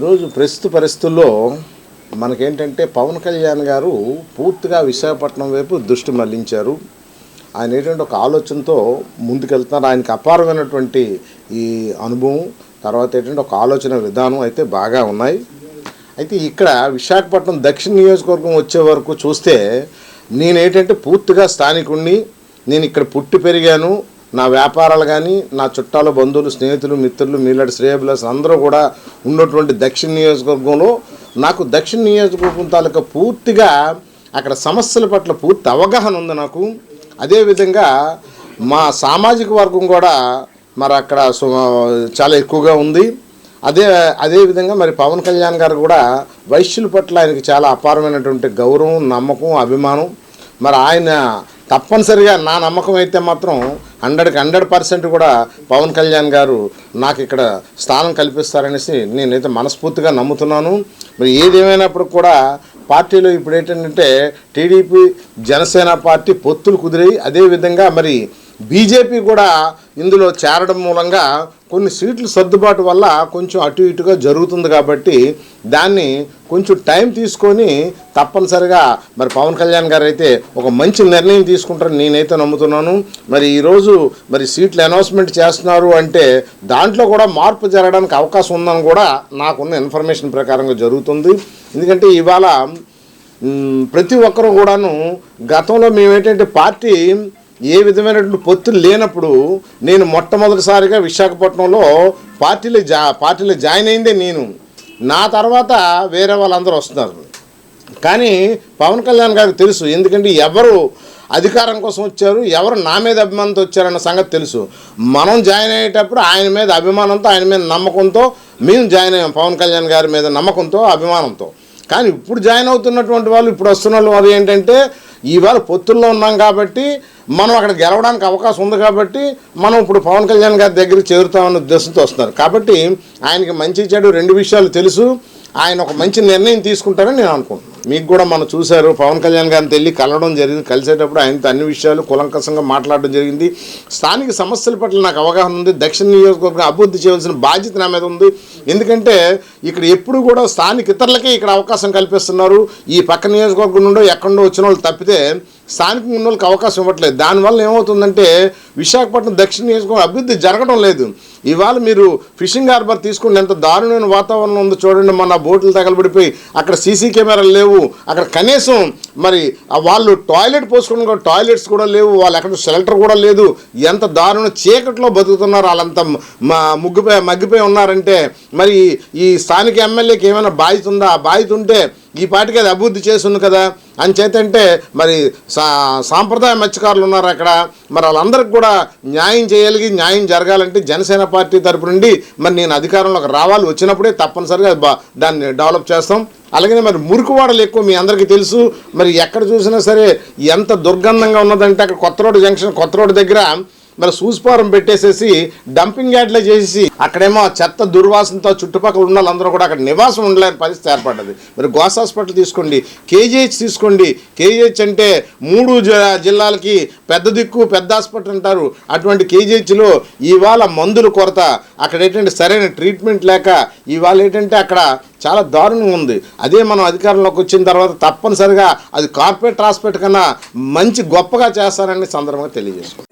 ఈరోజు ప్రస్తుత పరిస్థితుల్లో మనకేంటంటే పవన్ కళ్యాణ్ గారు పూర్తిగా విశాఖపట్నం వైపు దృష్టి మళ్ళించారు. ఆయన ఏంటంటే ఒక ఆలోచనతో ముందుకెళ్తున్నారు. ఆయనకి అపారమైనటువంటి ఈ అనుభవం తర్వాత ఏంటంటే ఒక ఆలోచన విధానం అయితే బాగా ఉన్నాయి. అయితే ఇక్కడ విశాఖపట్నం దక్షిణ నియోజకవర్గం వచ్చే వరకు చూస్తే నేనేంటంటే పూర్తిగా స్థానికుణ్ణి నేను ఇక్కడ పుట్టి పెరిగాను. నా వ్యాపారాలు కానీ నా చుట్టాలు బంధువులు స్నేహితులు మిత్రులు మీలాంటి శ్రేయబులస్ అందరూ కూడా ఉన్నటువంటి దక్షిణ నియోజకవర్గంలో నాకు దక్షిణ నియోజకవర్గం తాలూకా పూర్తిగా అక్కడ సమస్యల పట్ల పూర్తి అవగాహన ఉంది నాకు. అదేవిధంగా మా సామాజిక వర్గం కూడా మరి అక్కడ సు- చాలా ఎక్కువగా ఉంది. అదే అదేవిధంగా మరి పవన్ కళ్యాణ్ గారు కూడా వైశ్యుల పట్ల ఆయనకి చాలా అపారమైనటువంటి గౌరవం నమ్మకం అభిమానం. మరి ఆయన తప్పనిసరిగా నా నమ్మకం అయితే మాత్రం హండ్రెడ్కి హండ్రెడ్ పర్సెంట్ కూడా పవన్ కళ్యాణ్ గారు నాకు ఇక్కడ స్థానం కల్పిస్తారనేసి నేనైతే మనస్ఫూర్తిగా నమ్ముతున్నాను. మరి ఏదేమైనప్పుడు కూడా పార్టీలో ఇప్పుడు ఏంటంటే టీడీపీ జనసేన పార్టీ పొత్తులు కుదిరాయి. అదేవిధంగా మరి బీజేపీ కూడా ఇందులో చేరడం మూలంగా కొన్ని సీట్లు సర్దుబాటు వల్ల కొంచెం అటు ఇటుగా జరుగుతుంది కాబట్టి దాన్ని కొంచెం టైం తీసుకొని తప్పనిసరిగా మరి పవన్ కళ్యాణ్ గారు అయితే ఒక మంచి నిర్ణయం తీసుకుంటారని నేనైతే నమ్ముతున్నాను. మరి ఈరోజు మరి సీట్లు అనౌన్స్మెంట్ చేస్తున్నారు అంటే దాంట్లో కూడా మార్పు జరగడానికి అవకాశం ఉందని కూడా నాకున్న ఇన్ఫర్మేషన్ ప్రకారంగా జరుగుతుంది. ఎందుకంటే ఇవాళ ప్రతి ఒక్కరూ కూడాను గతంలో మేమేంటంటే పార్టీ ఏ విధమైనటువంటి పొత్తులు లేనప్పుడు నేను మొట్టమొదటిసారిగా విశాఖపట్నంలో పార్టీలో జా పార్టీలో జాయిన్ అయిందే నేను. నా తర్వాత వేరే వాళ్ళందరూ వస్తున్నారు. కానీ పవన్ కళ్యాణ్ గారికి తెలుసు ఎందుకంటే ఎవరు అధికారం కోసం వచ్చారు ఎవరు నా మీద అభిమానంతో వచ్చారన్న సంగతి తెలుసు. మనం జాయిన్ అయ్యేటప్పుడు ఆయన మీద అభిమానంతో ఆయన మీద నమ్మకంతో మేము జాయిన్ అయ్యాం పవన్ కళ్యాణ్ గారి మీద నమ్మకంతో అభిమానంతో. కానీ ఇప్పుడు జాయిన్ అవుతున్నటువంటి వాళ్ళు ఇప్పుడు వస్తున్న వాళ్ళు అది ఏంటంటే ఇవాళ పొత్తుల్లో ఉన్నాం కాబట్టి మనం అక్కడ గెలవడానికి అవకాశం ఉంది కాబట్టి మనం ఇప్పుడు పవన్ కళ్యాణ్ గారి దగ్గరికి చేరుతామన్న ఉద్దేశంతో వస్తున్నారు. కాబట్టి ఆయనకి మంచి చెడు రెండు విషయాలు తెలుసు. ఆయన ఒక మంచి నిర్ణయం తీసుకుంటారని నేను అనుకుంటున్నాను. మీకు కూడా మనం చూశారు పవన్ కళ్యాణ్ గారిని వెళ్ళి కలవడం జరిగింది. కలిసేటప్పుడు ఆయనతో అన్ని విషయాలు కులంకసంగా మాట్లాడడం జరిగింది. స్థానిక సమస్యల పట్ల నాకు అవగాహన ఉంది. దక్షిణ నియోజకవర్గం అభివృద్ధి చేయవలసిన బాధ్యత నా మీద ఉంది. ఎందుకంటే ఇక్కడ ఎప్పుడు కూడా స్థానిక ఇతరులకే ఇక్కడ అవకాశం కల్పిస్తున్నారు. ఈ పక్క నియోజకవర్గం నుండో ఎక్కడో వచ్చిన వాళ్ళు తప్పితే స్థానికంగా ఉన్న వాళ్ళకి అవకాశం ఇవ్వట్లేదు. దానివల్ల ఏమవుతుందంటే విశాఖపట్నం దక్షిణ నియోజకవర్గం అభివృద్ధి జరగడం లేదు. ఇవాళ మీరు ఫిషింగ్ హార్బర్ తీసుకుంటే ఎంత దారుణమైన వాతావరణం ఉందో చూడండి మన బోట్లు తగలబడిపోయి అక్కడ సీసీ కెమెరాలు లేవు. అక్కడ కనీసం మరి ఆ వాళ్ళు టాయిలెట్ పోసుకుని కూడా టాయిలెట్స్ కూడా లేవు. వాళ్ళు ఎక్కడ షెల్టర్ కూడా లేదు. ఎంత దారుణ చీకట్లో బతుకుతున్నారు వాళ్ళంతా మా మగ్గిపోయి ఉన్నారంటే మరి ఈ స్థానిక ఎమ్మెల్యేకి ఏమైనా బాధ్యత ఉందా? ఆ బాధ్యత ఉంటే ఈ పాటికి అది అభివృద్ధి చేస్తుంది కదా అని చేతంటే మరి సా సాంప్రదాయ మత్స్యకారులు ఉన్నారు అక్కడ. మరి వాళ్ళందరికి కూడా న్యాయం చేయగలిగి న్యాయం జరగాలంటే జనసేన పార్టీ తరపు నుండి మరి నేను అధికారంలోకి రావాలి. వచ్చినప్పుడే తప్పనిసరిగా దాన్ని డెవలప్ చేస్తాం. అలాగే మరి మురికివాడలు ఎక్కువ మీ అందరికీ తెలుసు. మరి ఎక్కడ చూసినా సరే ఎంత దుర్గంధంగా ఉన్నదంటే అక్కడ కొత్త రోడ్డు జంక్షన్ కొత్త రోడ్డు దగ్గర మరి సూస్పారం పెట్టేసేసి డంపింగ్ యార్డ్లో చేసి అక్కడేమో చెత్త దుర్వాసనతో చుట్టుపక్కల ఉన్న వాళ్ళందరూ కూడా అక్కడ నివాసం ఉండలేని పరిస్థితి ఏర్పడ్డది. మరి గోస్ హాస్పిటల్ తీసుకోండి కేజీహెచ్ తీసుకోండి. కేజీహెచ్ అంటే మూడు జిల్లాలకి పెద్ద దిక్కు పెద్ద హాస్పిటల్ అంటారు. అటువంటి కేజీహెచ్లో ఇవాళ మందుల కొరత అక్కడ ఏంటంటే సరైన ట్రీట్మెంట్ లేక ఇవాళ ఏంటంటే అక్కడ చాలా దారుణంగా ఉంది. అదే మనం అధికారంలోకి వచ్చిన తర్వాత తప్పనిసరిగా అది కార్పొరేట్ హాస్పిటల్ కన్నా మంచి గొప్పగా చేస్తారని సందర్భంగా తెలియజేసుకుంటాం